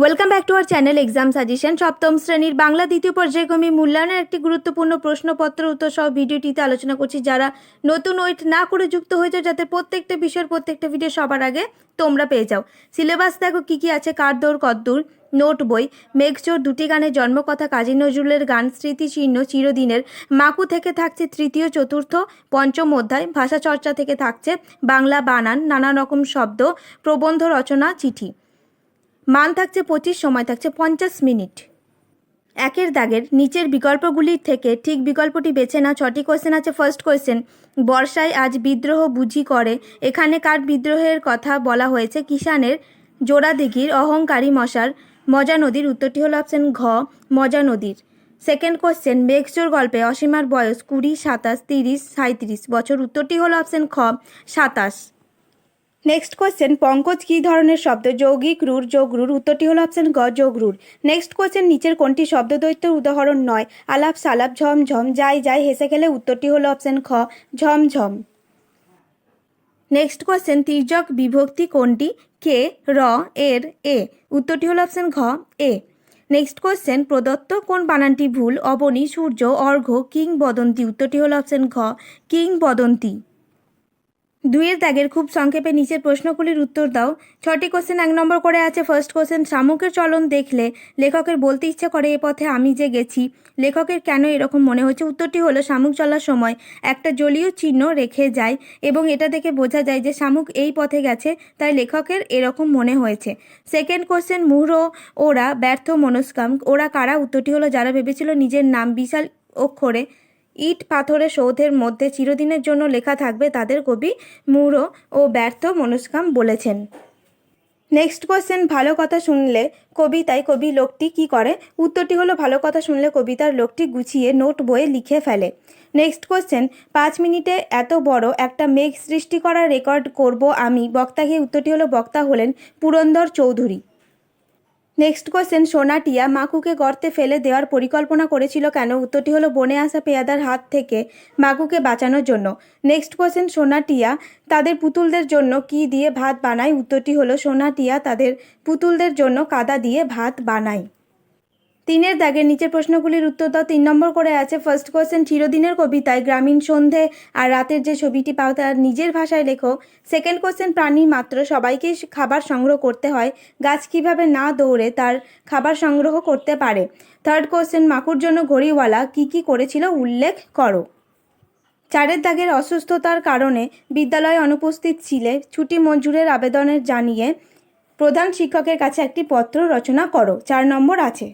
Welcome back to our channel exam suggestion সপ্তম শ্রেণির বাংলা দ্বিতীয় পর্যায়ক্রমে মূল্যায়নের একটি গুরুত্বপূর্ণ প্রশ্নপত্র উত্তর সহ ভিডিওটিতে আলোচনা করছি। যারা নতুন ওয়েট না করে যুক্ত হয়েছে যাতে প্রত্যেকটা বিষয়ের প্রত্যেকটা ভিডিও সবার আগে তোমরা পেয়ে যাও। সিলেবাস দেখো কী কী আছে, কার দৌড় কদ্দূর নোট, বই মেঘচোর দুটি গানের জন্মকথা, কাজী নজরুলের গান, স্মৃতিচিহ্ন, চিরদিনের, মাকু থেকে থাকছে তৃতীয়, চতুর্থ, পঞ্চম অধ্যায় ভাষা চর্চা থেকে থাকছে বাংলা বানান নানা রকম শব্দ, প্রবন্ধ রচনা, চিঠি। মান থাকছে পঁচিশ, সময় থাকছে পঞ্চাশ মিনিট। একের দাগের নিচের বিকল্পগুলির থেকে ঠিক বিকল্পটি বেছে না ছটি কোয়েশ্চেন আছে ফার্স্ট কোয়েশ্চেন বর্ষায় আজ বিদ্রোহ বুঝি করে। এখানে কার বিদ্রোহের কথা বলা হয়েছে? কিষানের জোড়াদিঘির অহংকারী মশার মজা নদীর। উত্তরটি হলো অপশন ঘ, মজা নদীর। সেকেন্ড কোশ্চেন মেঘচোর গল্পে অসীমার বয়স কুড়ি, সাতাশ, তিরিশ সাঁত্রিশ বছর। উত্তরটি হলো অপশন খ, সাতাশ। নেক্সট কোয়েশ্চেন পঙ্কজ কী ধরনের শব্দ? যৌগিক রুর যোগরুর উত্তরটি হলো অপশন গ যোগরুর নেক্সট কোয়েশ্চেন নিচের কোনটি শব্দ দৈত্যের উদাহরণ নয়? আলাপ, সালাপ ঝমঝম যাই যাই, হেসে খেলে উত্তরটি হলো অপশন খ ঝমঝম নেক্সট কোয়েশ্চেন তির্যক বিভক্তি কোনটি? কে র, এর, এ। উত্তরটি হলো অপশন ঘ, এ। নেক্সট কোয়েশ্চেন প্রদত্ত কোন বানানটি ভুল? অবনী, সূর্য, অর্ঘ্য, কিংবদন্তি। উত্তরটি হলো অপশন ঘ, কিংবদন্তি। দুইয়ের দাগের খুব সংক্ষেপে নিচের প্রশ্নগুলির উত্তর দাও। ছটি কোশ্চেন এক নম্বর করে আছে। ফার্স্ট কোশ্চেন শামুকের চলন দেখলে লেখকের বলতে ইচ্ছে করে এ পথে আমি যে গেছি, লেখকের কেন এরকম মনে হচ্ছে? উত্তরটি হলো, শামুক চলার সময় একটা জলীয় চিহ্ন রেখে যায় এবং এটা দেখে বোঝা যায় যে শামুক এই পথে গেছে, তাই লেখকের এরকম মনে হয়েছে। সেকেন্ড কোশ্চেন মুহ্র ওরা ব্যর্থ মনস্কাম। ওরা কারা? উত্তরটি হলো, যারা ভেবেছিল নিজের নাম বিশাল অক্ষরে ইট পাথরের সৌধের মধ্যে চিরদিনের জন্য লেখা থাকবে তাদের কবি মূঢ় ও ব্যর্থ মনস্কাম বলেছেন। নেক্সট কোয়েশ্চেন ভালো কথা শুনলে কবিতায় কবি লোকটি কি করে? উত্তরটি হলো, ভালো কথা শুনলে কবিতার লোকটি গুছিয়ে নোট বইয়ে লিখে ফেলে। নেক্সট কোয়েশ্চেন পাঁচ মিনিটে এত বড় একটা মেঘ সৃষ্টি করার রেকর্ড করব আমি। বক্তাকে উত্তরটি হলো, বক্তা হলেন পুরন্দর চৌধুরী। নেক্সট কোয়েশ্চেন সোনা টিয়া, মাকুকে গর্তে ফেলে দেওয়ার পরিকল্পনা করেছিল কেন? উত্তরটি হলো, বনে আসা পেয়াদার হাত থেকে মাকুকে বাঁচানোর জন্য। নেক্সট কোয়েশ্চেন সোনা টিয়া, তাদের পুতুলদের জন্য কি দিয়ে ভাত বানায়? উত্তরটি হলো, সোনা টিয়া তাদের পুতুলদের জন্য কাদা দিয়ে ভাত বানায়। তিনের দাগের নিচের প্রশ্নগুলির উত্তর দাও। তিন নম্বর করে আছে ফার্স্ট কোয়েশ্চেন চিরদিনের কবিতায় গ্রামীণ সন্ধে আর রাতের যে ছবিটি পাও তার নিজের ভাষায় লেখো। সেকেন্ড কোয়েশ্চেন প্রাণী মাত্র সবাইকেই খাবার সংগ্রহ করতে হয়। গাছ কীভাবে না দৌড়ে তার খাবার সংগ্রহ করতে পারে? থার্ড কোয়েশ্চেন মাকুর জন্য ঘড়িওয়ালা কি কি করেছিল উল্লেখ করো। চারের দাগের অসুস্থতার কারণে বিদ্যালয়ে অনুপস্থিত ছিলে, ছুটি মঞ্জুরের আবেদনের জানিয়ে প্রধান শিক্ষকের কাছে একটি পত্র রচনা করো। চার নম্বর আছে।